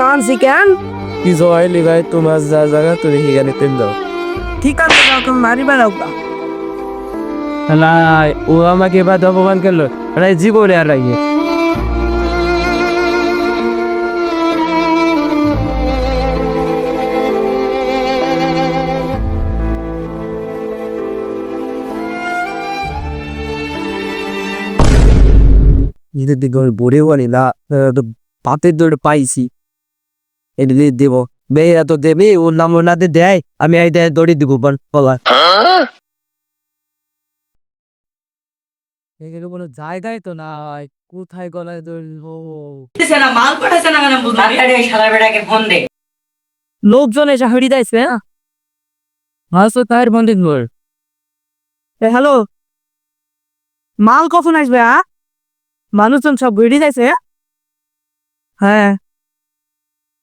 কানছি কেন? কিছু হয়নি ভাই তোমার যা জায়গা তুমি সেখানে তেল দাও। ঠিক আছে যাও তুমি মারি বেড়াও। লাই ও আমাকে এবার অপমান করল আরে জীবনে আর রাখি নিজের দিকে বলেও আনি না তো পাতের দৌড়ে পাইছি। এটা দিয়ে দেবো। মেয়েরা তো দেবে ওর নাম ওনাদের দেয় আমি এই দেয় দড়ি দিব বলা এখানে কোনো জায়গায় তো নাই কোথায় গলায় ধরবো না মাল না কেন বেটাকে ফোন দে। লোকজন এসে হড়ি দিয়েছে মাছ তো তার বন্ধু ঘর এ হ্যালো? মাল কখন আসবে আ মানুষজন সব ভিড়ি যাইছে হ্যাঁ।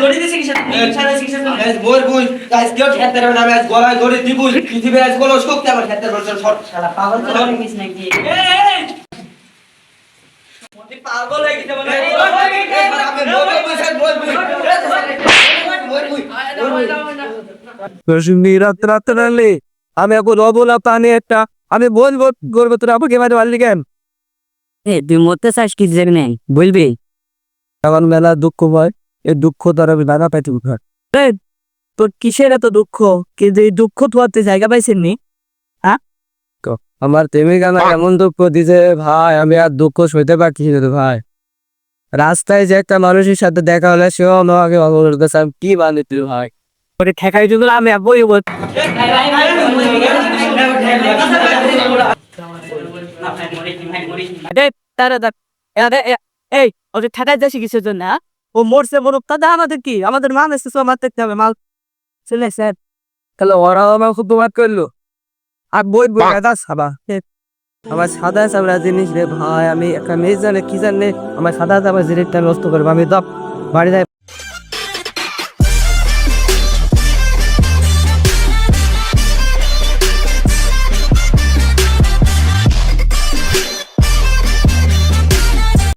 গলায় দড়ি দিছে কিসের তুমি ছাড়া কিসের শালা পাগল তো দেখিস নাকি পাগল হয়ে গেছে মনে হয় রশ্মি রাত রাত রালে আমি এখন অবলা পানি একটা আমি বলব করব তোরা আমাকে মাঝে মারলি কেন তুই মরতে চাস কি জেগ নেই বলবি আমার মেলা দুঃখ হয় এই দুঃখ তার আমি নানা পাইতে উঠার তোর কিসের এত দুঃখ? কিন্তু এই দুঃখ তোয়াতে জায়গা পাইছেন নি আমার প্রেমিকা আমার এমন দুঃখ দিছে ভাই আমি আর দুঃখ সইতে পারছি না ভাই। রাস্তায় যে একটা মানুষের সাথে দেখা হলে সেও আমাকে আমি কি মানে তুই ভাই? ওরে ঠেকাই দিল আমি বই বল এই তারা এই ওরে ঠেকাই যাচ্ছি কিসের জন্য হ্যাঁ? ও মরছে মরুক তাদের আমাদের কি? আমাদের মাল এসেছে মাল দেখতে হবে মাল। চলে স্যার তাহলে ওরা আমার খুব তোমার করল। আর বই বই দাদা সাবা। আমার সাদা সাবরা জিনিস রে ভাই আমি একটা মেয়ে জানে কি জানে? আমার সাদা সাবা জিনিসটা নষ্ট করব আমি দপ বাড়ি যাই।